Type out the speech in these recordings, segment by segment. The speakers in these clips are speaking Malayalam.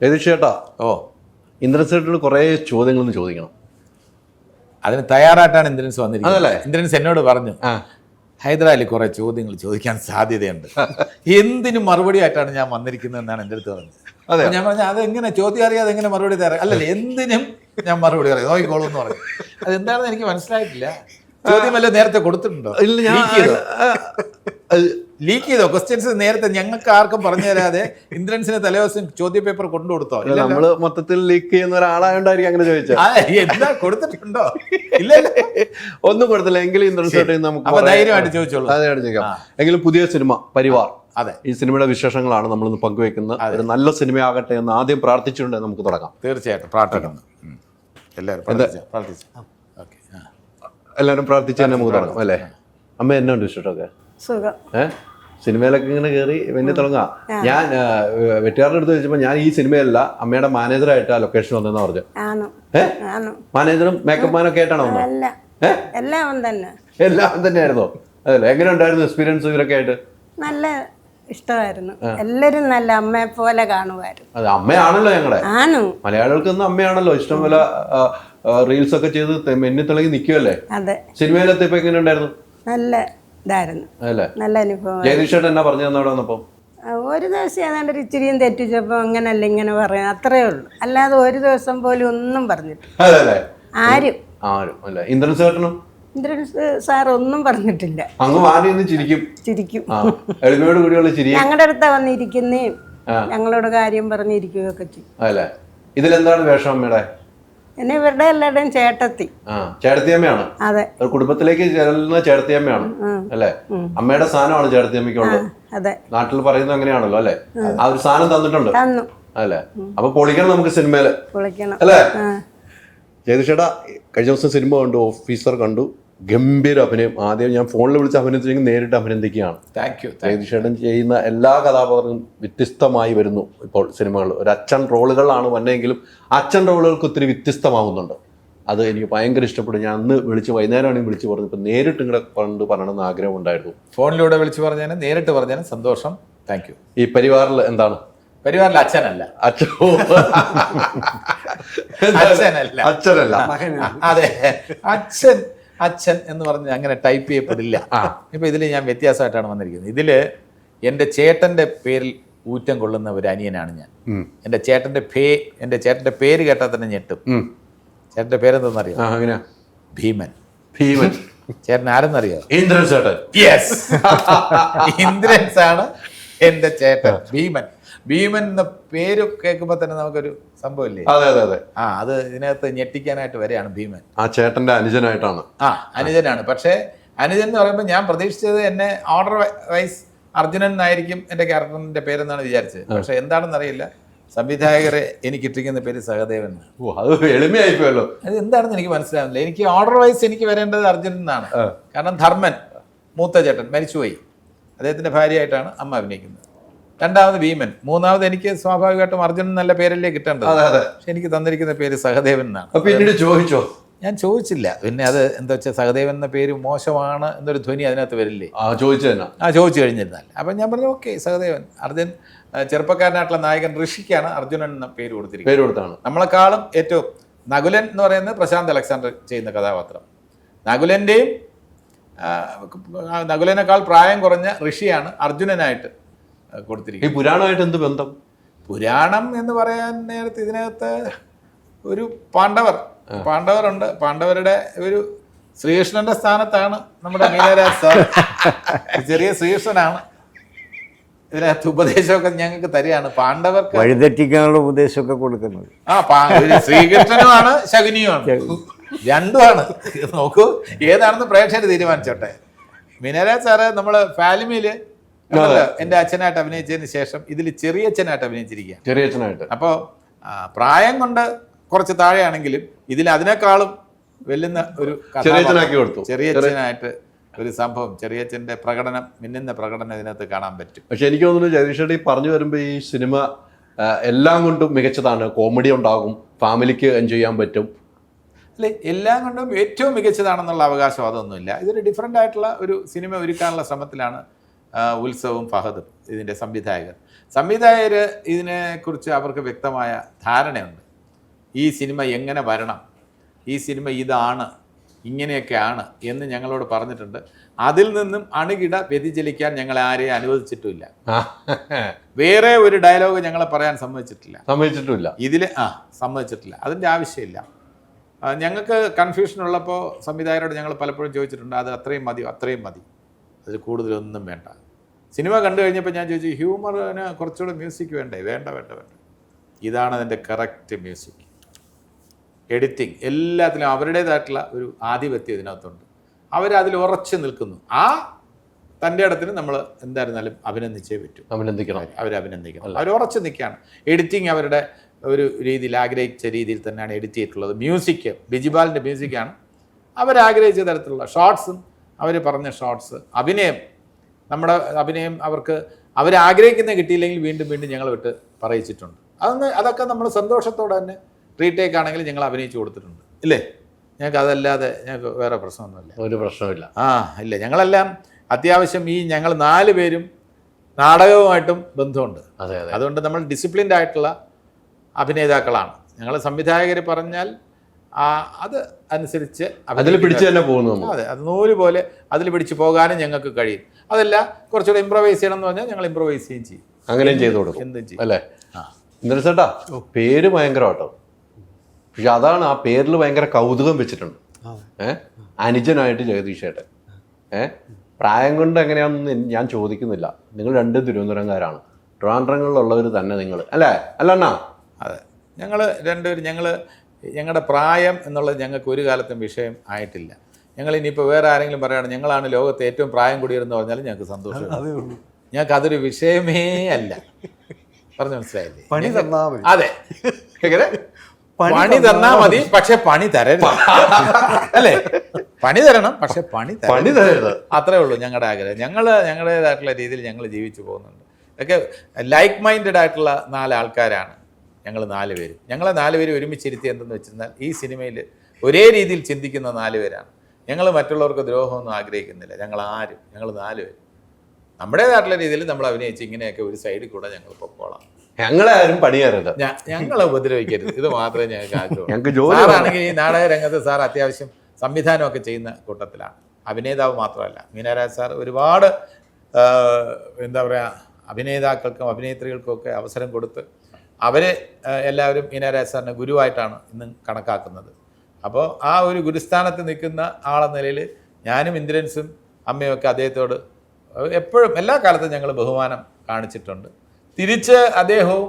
ജഗദീഷ് ചേട്ടാ? ഓ. ഇന്ദ്രൻസേട്ടനോട് കുറേ ചോദ്യങ്ങളൊന്ന് ചോദിക്കണം. അതിന് തയ്യാറായിട്ടാണ് ഇന്ദ്രൻസ്? വന്നിരിക്കുന്നത്. ഇന്ദ്രൻസ് എന്നോട് പറഞ്ഞു. ഹൈദരാലി കുറെ ചോദ്യങ്ങൾ ചോദിക്കാൻ സാധ്യതയുണ്ട്. എന്തിനും മറുപടി ആയിട്ടാണ് ഞാൻ വന്നിരിക്കുന്നത് എന്നാണ് എന്റെ അടുത്ത് പറഞ്ഞത്. അതെ. ഞാൻ പറഞ്ഞു അതെങ്ങനെ ചോദ്യം അറിയാതെ എങ്ങനെ മറുപടി തരാം അല്ലല്ല എന്തിനും ഞാൻ മറുപടി അറിയാം നോക്കിക്കോളൂ എന്ന് പറഞ്ഞു. അതെന്താണെന്ന് എനിക്ക് മനസ്സിലായിട്ടില്ല. ചോദ്യം വല്ല നേരത്തെ കൊടുത്തിട്ടുണ്ടോ? ഇല്ല ഞാൻ ലീക്ക് ചെയ്തോ? ക്വസ്റ്റ്യൻസ് നേരത്തെ ഞങ്ങൾക്ക് ആർക്കും പറഞ്ഞു തരാതെ ഇന്ദ്രൻസിന് തലേദിവസം ചോദ്യ പേപ്പർ കൊണ്ടു കൊടുത്തോ. നമ്മൾ മൊത്തത്തിൽ ലീക്ക് ചെയ്യുന്ന ഒരാളായോണ്ടായിരിക്കും അങ്ങനെ ചോദിച്ചത് എന്താ കൊടുത്തിട്ടുണ്ടോ? ഇല്ല. ഒന്നും കൊടുത്തില്ല. എങ്കിലും ഇന്ദ്രൻസ് നമുക്ക് ധൈര്യമായിട്ട് ചോദിച്ചോളൂ. ചോദിക്കാം. എങ്കിലും പുതിയ സിനിമ പരിവാർ. അതെ. ഈ സിനിമയുടെ വിശേഷങ്ങളാണ് നമ്മൾ ഇന്ന് പങ്കുവെക്കുന്നത് ഒരു നല്ല സിനിമയാകട്ടെ എന്ന് ആദ്യം പ്രാർത്ഥിച്ചുകൊണ്ട് നമുക്ക് തുടങ്ങാം. തീർച്ചയായിട്ടും. പ്രാർത്ഥിക്കുന്നു എല്ലാവരും പ്രാർത്ഥിച്ചോ? എല്ലാവരും പ്രാർത്ഥിച്ചു നമുക്ക് തുടങ്ങാം അല്ലേ? അമ്മ എന്നുണ്ട് വിശേഷമൊക്കെ ഏഹ് സിനിമയിലൊക്കെ ഇങ്ങനെ കയറി പിന്നെ തുടങ്ങാം. ഞാൻ വെട്ടുകാരുടെ അടുത്ത് ചോദിച്ചപ്പോൾ ഞാൻ ഈ സിനിമയല്ല അമ്മയുടെ മാനേജറായിട്ട് ആ ലൊക്കേഷൻ വന്നെന്ന് പറഞ്ഞു. ഏഹ് മാനേജറും മേക്കപ്പ് മാനും ഒക്കെ ആയിട്ടാണോ വന്നത് എല്ലാം തന്നെ. എല്ലാം തന്നെയായിരുന്നോ? അതല്ലേ? എങ്ങനെ ഉണ്ടായിരുന്നു എക്സ്പീരിയൻസ് ഇവരൊക്കെ ആയിട്ട്? നല്ല ഇഷ്ടമായിരുന്നു. എല്ലാരും നല്ല അമ്മയെ പോലെ കാണുമായിരുന്നു. അതെ അമ്മയാണല്ലോ ഞങ്ങളെ. ആണു? മലയാളികൾക്ക് ഇന്ന് അമ്മയാണല്ലോ. ഇഷ്ടം പോലെ റീൽസ് ഒക്കെ ചെയ്ത് മെന്നി തിളങ്ങി നിൽക്കുമല്ലേ അതെ. സിനിമയിലെത്തിയപ്പോ എങ്ങനെ ഉണ്ടായിരുന്നു? നല്ല ഇതായിരുന്നു. നല്ല അനുഭവം ഒരു ദിവസം ഏതാണ്ട് ഒരു ഇച്ചിരിയും തെറ്റിച്ചപ്പോൾ അങ്ങനല്ല ഇങ്ങനെ പറയാം അത്രേ ഉള്ളൂ. അല്ലാതെ ഒരു ദിവസം പോലും ഒന്നും പറഞ്ഞിട്ടില്ല. ആരും. ഇന്ദ്രൻ ചേട്ടനും? ഇന്ദ്രൻ സാർ ഒന്നും പറഞ്ഞിട്ടില്ല. ചിരിക്കും. ചിരിക്കും. ഞങ്ങളുടെ അടുത്താ വന്നിരിക്കുന്നേയും ഞങ്ങളോട് കാര്യം പറഞ്ഞിരിക്കുകയൊക്കെ ചെയ്യും. ഇതിലെന്താണ് വേഷം അമ്മയുടെ? എന്നെ ഇവരുടെ എല്ലാവരുടെയും ചേട്ടത്തി. ചേട്ടത്തിയമ്മയാണ്. അതെ. കുടുംബത്തിലേക്ക് ചെല്ലുന്ന ചേട്ടത്തിയമ്മയാണ് അല്ലേ? അമ്മയുടെ സ്ഥാനമാണ് ചേട്ടത്തിയമ്മയ്ക്കുള്ളത്. അതെ. നാട്ടിൽ പറയുന്നത് അങ്ങനെയാണല്ലോ അല്ലെ? ആ. ഒരു സാധനം തന്നിട്ടുണ്ട്. തന്നു. അല്ലേ? അപ്പൊ പൊളിക്കണം നമുക്ക് സിനിമയിൽ. പൊളിക്കണം. അല്ലേ? ആ. ജയതിഷേട്ടാ കഴിഞ്ഞ ദിവസം സിനിമ കണ്ടു ഓഫീസർ കണ്ടു. ഗംഭീര അഭിനയം. ആദ്യം ഞാൻ ഫോണിൽ വിളിച്ച് അഭിനയിച്ചെങ്കിൽ നേരിട്ട് അഭിനന്ദിക്കുകയാണ്. താങ്ക് യു ജഗദീഷേട്ടൻ ചെയ്യുന്ന എല്ലാ കഥാപാത്രങ്ങളും വ്യത്യസ്തമായി വരുന്നു ഇപ്പോൾ സിനിമകളിൽ. ഒരു അച്ഛൻ റോളുകളാണ് വന്നെങ്കിലും അച്ഛൻ റോളുകൾക്ക് ഒത്തിരി വ്യത്യസ്തമാവുന്നുണ്ട്. അത് എനിക്ക് ഭയങ്കര ഇഷ്ടപ്പെട്ടു. ഞാൻ അന്ന് വിളിച്ച് വൈകുന്നേരമാണെങ്കിൽ വിളിച്ച് പറഞ്ഞു ഇപ്പം നേരിട്ട് ഇങ്ങനെ കണ്ട് പറയണമെന്ന് ആഗ്രഹം ഉണ്ടായിരുന്നു ഫോണിലൂടെ വിളിച്ച് പറഞ്ഞാൽ നേരിട്ട് പറഞ്ഞാൽ സന്തോഷം. താങ്ക് യു ഈ പരിവാറിൽ എന്താണ്? പരിവാറിൽ അച്ഛനല്ല. അച്ഛൻ അച്ഛനല്ല. അച്ഛനല്ല. അതെ. അച്ഛൻ അച്ഛൻ എന്ന് പറഞ്ഞ് അങ്ങനെ ടൈപ്പ് ചെയ്യപ്പെടില്ല. ഇപ്പൊ ഇതിൽ ഞാൻ വ്യത്യാസമായിട്ടാണ് വന്നിരിക്കുന്നത്. ഇതിൽ എന്റെ ചേട്ടന്റെ പേരിൽ ഊറ്റം കൊള്ളുന്ന ഒരു അനിയനാണ് ഞാൻ. എന്റെ ചേട്ടന്റെ പേ എന്റെ ചേട്ടന്റെ പേര് കേട്ടാൽ തന്നെ ഞെട്ടും. ചേട്ടന്റെ ചേട്ടന്റെ പേരെന്തെന്നറിയോ ഭീമൻ. ഭീമൻ. ചേട്ടൻ ആരെന്നറിയോ? ഇന്ദ്രൻ ചേട്ടൻ. യെസ് ഇന്ദ്രൻസ് ആണ് എന്റെ ചേട്ടൻ ഭീമൻ. ഭീമൻ എന്ന പേര് കേൾക്കുമ്പോൾ തന്നെ നമുക്കൊരു സംഭവമില്ലേ? അതെ അതെ അതെ. ആ അത് ഇതിനകത്ത് ഞെട്ടിക്കാനായിട്ട് വരെയാണ് ഭീമൻ. ആ ചേട്ടന്റെ അനുജനായിട്ടാണ്. ആ അനുജനാണ്. പക്ഷേ അനുജൻ എന്ന് പറയുമ്പോൾ ഞാൻ പ്രതീക്ഷിച്ചത് എന്നെ ഓർഡർ വൈസ് അർജുനൻ എന്നായിരിക്കും എന്റെ ക്യാരക്ടറിന്റെ പേരെന്നാണ് വിചാരിച്ചത്. പക്ഷെ എന്താണെന്ന് അറിയില്ല. സംവിധായകരെ എനിക്ക് ഇട്ടിരിക്കുന്ന പേര് സഹദേവൻ ഓ അത് എളിമയായിപ്പോയല്ലോ. അത് എന്താണെന്ന് എനിക്ക് മനസ്സിലാവുന്നില്ല. എനിക്ക് ഓർഡർ വൈസ് എനിക്ക് വരേണ്ടത് അർജുനൻ എന്നാണ്. കാരണം ധർമ്മൻ മൂത്ത ചേട്ടൻ മരിച്ചുപോയി. അദ്ദേഹത്തിന്റെ ഭാര്യയായിട്ടാണ് അമ്മ അഭിനയിക്കുന്നത്. രണ്ടാമത് ഭീമൻ. മൂന്നാമത് എനിക്ക് സ്വാഭാവികമായിട്ടും അർജുനൻ നല്ല പേരല്ലേ കിട്ടേണ്ടത്. പക്ഷെ എനിക്ക് തന്നിരിക്കുന്ന പേര് സഹദേവൻ എന്നാണ്. പിന്നീട് ചോദിച്ചോ? ഞാൻ ചോദിച്ചില്ല. പിന്നെ അത് എന്താ വെച്ചാൽ സഹദേവൻ എന്ന പേര് മോശമാണ് എന്നൊരു ധ്വനി അതിനകത്ത് വരില്ലേ? ആ ചോദിച്ചു തന്നെ. ആ ചോദിച്ചു കഴിഞ്ഞിരുന്നാൽ അപ്പം ഞാൻ പറഞ്ഞു ഓക്കെ സഹദേവൻ. അർജുൻ ചെറുപ്പക്കാരനായിട്ടുള്ള നായകൻ ഋഷിക്കാണ് അർജുനൻ എന്ന പേര് കൊടുത്തിരിക്കുന്നത്. പേര് കൊടുത്താണ്. നമ്മളെക്കാളും ഏറ്റവും നകുലൻ എന്ന് പറയുന്നത് പ്രശാന്ത് അലക്സാണ്ടർ ചെയ്യുന്ന കഥാപാത്രം. നകുലന്റെയും നകുലനേക്കാൾ പ്രായം കുറഞ്ഞ ഋഷിയാണ് അർജുനനായിട്ട് കൊടുത്തിരിക്കുന്നത്. ഈ പുരാണമായിട്ട് എന്ത് ബന്ധം? പുരാണം എന്ന് പറയാൻ നേരത്തെ ഇതിനകത്ത് ഒരു പാണ്ഡവർ പാണ്ഡവരുണ്ട്. പാണ്ഡവരുടെ ഒരു ശ്രീകൃഷ്ണന്റെ സ്ഥാനത്താണ് നമ്മുടെ മീനരാജ് സാർ. ചെറിയ ശ്രീകൃഷ്ണനാണ്. ഇതിനകത്ത് ഉപദേശമൊക്കെ ഞങ്ങൾക്ക് തരികയാണ്. പാണ്ഡവർക്ക് വഴിതെറ്റിക്കാനുള്ള ഉപദേശമൊക്കെ കൊടുക്കുന്നത്. ആ ശ്രീകൃഷ്ണനുമാണ് ശകുനിയുമാണ്. രണ്ടുമാണ്. നോക്കൂ ഏതാണെന്ന് പ്രേക്ഷകർ തീരുമാനിച്ചോട്ടെ. മിനരാജ് സാറ് നമ്മൾ ഫാലിമിയിൽ എന്റെ അച്ഛനായിട്ട് അഭിനയിച്ചതിന് ശേഷം ഇതിൽ ചെറിയ അച്ഛനായിട്ട് അഭിനയിച്ചിരിക്കുക ചെറിയച്ഛനായിട്ട് അപ്പോൾ പ്രായം കൊണ്ട് കുറച്ച് താഴെയാണെങ്കിലും ഇതിൽ അതിനേക്കാളും വെല്ലുന്ന ഒരു ചെറിയ അച്ഛനായിട്ട് ഒരു സംഭവം. ചെറിയച്ഛന്റെ പ്രകടനം മിന്നുന്ന പ്രകടനം ഇതിനകത്ത് കാണാൻ പറ്റും. പക്ഷെ എനിക്ക് തോന്നുന്നു ജഗദീഷേട്ടി പറഞ്ഞു വരുമ്പോൾ ഈ സിനിമ എല്ലാം കൊണ്ടും മികച്ചതാണ്. കോമഡി ഉണ്ടാകും. ഫാമിലിക്ക് എൻജോയ് ചെയ്യാൻ പറ്റും. അല്ലെ എല്ലാം കൊണ്ടും ഏറ്റവും മികച്ചതാണെന്നുള്ള അവകാശം അവകാശവാദമൊന്നുമില്ല ഇതൊരു ഡിഫറെന്റ് ആയിട്ടുള്ള ഒരു സിനിമ ഒരുക്കാനുള്ള ശ്രമത്തിലാണ് ഉത്സവും ഫഹദും ഇതിന്റെ സംവിധായകർ സംവിധായകർ ഇതിനെക്കുറിച്ച് അവർക്ക് വ്യക്തമായ ധാരണയുണ്ട്. ഈ സിനിമ എങ്ങനെ വരണം? ഈ സിനിമ ഇതാണ് ഇങ്ങനെയൊക്കെയാണ് എന്ന് ഞങ്ങളോട് പറഞ്ഞിട്ടുണ്ട്. അതിൽ നിന്നും അണുകിട വ്യതിചലിക്കാൻ ഞങ്ങളെ ആരെയും അനുവദിച്ചിട്ടുമില്ല. വേറെ ഒരു ഡയലോഗ് ഞങ്ങളെ പറയാൻ സമ്മതിച്ചിട്ടില്ല. സമ്മതിച്ചിട്ടില്ല ഇതിൽ ആ സമ്മതിച്ചിട്ടില്ല. അതിന്റെ ആവശ്യമില്ല. ഞങ്ങൾക്ക് കൺഫ്യൂഷൻ ഉള്ളപ്പോൾ സംവിധായകരോട് ഞങ്ങൾ പലപ്പോഴും ചോദിച്ചിട്ടുണ്ട് അത് അത്രയും മതി അത്രയും മതി. അതിൽ കൂടുതലൊന്നും വേണ്ട. സിനിമ കണ്ടു കഴിഞ്ഞപ്പോൾ ഞാൻ ചോദിച്ചു ഹ്യൂമറിന് കുറച്ചുകൂടെ മ്യൂസിക് വേണ്ടേ? വേണ്ട വേണ്ട വേണ്ട. ഇതാണ് അതിന്റെ കറക്റ്റ് മ്യൂസിക്. എഡിറ്റിംഗ് എല്ലാത്തിലും അവരുടേതായിട്ടുള്ള ഒരു ആധിപത്യം ഇതിനകത്തുണ്ട്. അവരതിൽ ഉറച്ചു നിൽക്കുന്നു. ആ തന്റെ ഇടത്തിന് നമ്മൾ എന്തായിരുന്നാലും അഭിനന്ദിച്ചേ പറ്റൂ. അഭിനന്ദിക്കണം. അവർ അഭിനന്ദിക്കണം അവർ ഉറച്ചു നിൽക്കുകയാണ്. എഡിറ്റിംഗ് അവരുടെ ഒരു രീതിയിൽ ആഗ്രഹിച്ച രീതിയിൽ തന്നെയാണ് എഡിറ്റ് ചെയ്തിട്ടുള്ളത്. മ്യൂസിക് ബിജിബാലിന്റെ മ്യൂസിക്കാണ് അവരാഗ്രഹിച്ച തരത്തിലുള്ള ഷോർട്സും അവർ പറഞ്ഞ ഷോർട്സ് അഭിനയം നമ്മുടെ അഭിനയം അവർക്ക് അവരാഗ്രഹിക്കുന്ന കിട്ടിയില്ലെങ്കിൽ വീണ്ടും വീണ്ടും ഞങ്ങൾ വിട്ട് പറയിച്ചിട്ടുണ്ട്. അതൊന്ന് അതൊക്കെ നമ്മൾ സന്തോഷത്തോടെ തന്നെ റീടേക്ക് ആണെങ്കിൽ ഞങ്ങൾ അഭിനയിച്ചു കൊടുത്തിട്ടുണ്ട്. ഇല്ലേ? ഞങ്ങൾക്ക് അതല്ലാതെ ഞങ്ങൾക്ക് വേറെ പ്രശ്നമൊന്നുമില്ല. ഒരു പ്രശ്നമില്ല ആ ഇല്ല. ഞങ്ങളെല്ലാം അത്യാവശ്യം ഈ ഞങ്ങൾ നാല് പേരും നാടകവുമായിട്ടും ബന്ധമുണ്ട്. അതെ അതെ. അതുകൊണ്ട് നമ്മൾ ഡിസിപ്ലിൻഡ് ആയിട്ടുള്ള അഭിനേതാക്കളാണ്. ഞങ്ങൾ സംവിധായകർ പറഞ്ഞാൽ ആ അത് അനുസരിച്ച് അതിൽ പിടിച്ച് തന്നെ പോകുന്നു അതെ അത് നൂൽ പോലെ അതിൽ പിടിച്ച് പോകാനും ഞങ്ങൾക്ക് കഴിയും. അതല്ല കുറച്ചുകൂടെ ഇമ്പ്രവൈസ് ചെയ്യണം എന്ന് പറഞ്ഞാൽ ഞങ്ങൾ ഇമ്പ്രവൈസ് ചെയ്യുകയും ചെയ്യും. അങ്ങനെയും ചെയ്തു കൊടുക്കും. എന്തും ചെയ്യും. അല്ലേ. ഇന്ദ്രൻ ചേട്ടാ പേര് ഭയങ്കര കേട്ടോ പക്ഷെ അതാണ് ആ പേരിൽ ഭയങ്കര കൗതുകം വെച്ചിട്ടുണ്ട്. ഏഹ് അനുജനായിട്ട് ജഗദീഷ് ചേട്ടൻ. ഏ? പ്രായം കൊണ്ട് എങ്ങനെയാണെന്ന് ഞാൻ ചോദിക്കുന്നില്ല. നിങ്ങൾ രണ്ടും തിരുവനന്തപുരംകാരാണ്. ട്രിവാൻഡ്രങ്ങളിലുള്ളവർ തന്നെ നിങ്ങൾ. അല്ലേ? അല്ല അണ്ണാ. അതെ. ഞങ്ങൾ രണ്ടുപേരും ഞങ്ങൾ ഞങ്ങളുടെ പ്രായം എന്നുള്ളത് ഞങ്ങൾക്ക് ഒരു കാലത്തും വിഷയം ആയിട്ടില്ല. ഞങ്ങൾ ഇനിയിപ്പോൾ വേറെ ആരെങ്കിലും പറയുകയാണ് ഞങ്ങളാണ് ലോകത്തെ ഏറ്റവും പ്രായം കൂടിയതെന്ന് പറഞ്ഞാലും ഞങ്ങൾക്ക് സന്തോഷം ഞങ്ങൾക്ക് അതൊരു വിഷയമേ അല്ല. പറഞ്ഞു മനസ്സിലായില്ലേ? പണി തന്നാ മതി. അതെ. എങ്ങനെ? പണി തന്നാ മതി. പക്ഷെ പണി തരരുത്. അല്ലേ? പണി തരണം പക്ഷെ പണി. പണി തരരുത്. അത്രേ ഉള്ളൂ ഞങ്ങളുടെ ആഗ്രഹം. ഞങ്ങൾ ഞങ്ങളുടേതായിട്ടുള്ള രീതിയിൽ ഞങ്ങൾ ജീവിച്ചു പോകുന്നുണ്ട്. ഇതൊക്കെ ലൈക്ക് മൈൻഡഡ് ആയിട്ടുള്ള നാല് ആൾക്കാരാണ്. ഞങ്ങൾ നാല് പേര്. ഞങ്ങളെ നാല് പേര് ഒരുമിച്ചിരുത്തി എന്തെന്ന് വെച്ചിരുന്നാൽ ഈ സിനിമയിൽ ഒരേ രീതിയിൽ ചിന്തിക്കുന്ന നാല് പേരാണ്. ഞങ്ങൾ മറ്റുള്ളവർക്ക് ദ്രോഹമൊന്നും ആഗ്രഹിക്കുന്നില്ല. ഞങ്ങൾ ആരും. ഞങ്ങൾ നാല് പേര്. നമ്മുടെ നമ്മുടേതായിട്ടുള്ള രീതിയിൽ നമ്മൾ അഭിനയിച്ച് ഇങ്ങനെയൊക്കെ ഒരു സൈഡിൽ കൂടെ ഞങ്ങൾ പൊക്കോളാം. ഞങ്ങളെ ആരും പണിയരുത്. ഞങ്ങളെ ഉപദ്രവിക്കരുത്. ഇത് മാത്രമേ ഞങ്ങൾക്ക് ആഗ്രഹം ഞങ്ങൾക്ക് ജോലി സാറാണെങ്കിൽ ഈ നാടക രംഗത്ത് സാർ അത്യാവശ്യം സംവിധാനമൊക്കെ ചെയ്യുന്ന കൂട്ടത്തിലാണ്. അഭിനേതാവ് മാത്രമല്ല. മീനാരാജ് സാർ ഒരുപാട് എന്താ പറയുക അഭിനേതാക്കൾക്കും അഭിനേത്രികൾക്കും ഒക്കെ അവസരം കൊടുത്ത് അവരെ എല്ലാവരും മീനാരാജ് സാറിനെ ഗുരുവായിട്ടാണ് ഇന്ന് കണക്കാക്കുന്നത്. അപ്പോൾ ആ ഒരു ഗുരുസ്ഥാനത്ത് നിൽക്കുന്ന ആളെന്ന നിലയിൽ ഞാനും ഇന്ദ്രൻസും അമ്മയും ഒക്കെ അദ്ദേഹത്തോട് എപ്പോഴും എല്ലാ കാലത്തും ഞങ്ങൾ ബഹുമാനം കാണിച്ചിട്ടുണ്ട്. തിരിച്ച് അദ്ദേഹവും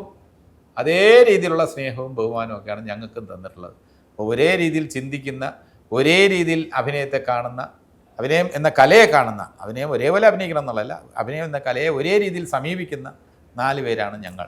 അതേ രീതിയിലുള്ള സ്നേഹവും ബഹുമാനവും ഒക്കെയാണ് ഞങ്ങൾക്കും തന്നിട്ടുള്ളത്. അപ്പോൾ ഒരേ രീതിയിൽ ചിന്തിക്കുന്ന ഒരേ രീതിയിൽ അഭിനയത്തെ കാണുന്ന അഭിനയം എന്ന കലയെ കാണുന്ന അഭിനയം ഒരേപോലെ അഭിനയിക്കണം എന്നുള്ളതല്ല അഭിനയം എന്ന കലയെ ഒരേ രീതിയിൽ സമീപിക്കുന്ന നാല് പേരാണ് ഞങ്ങൾ.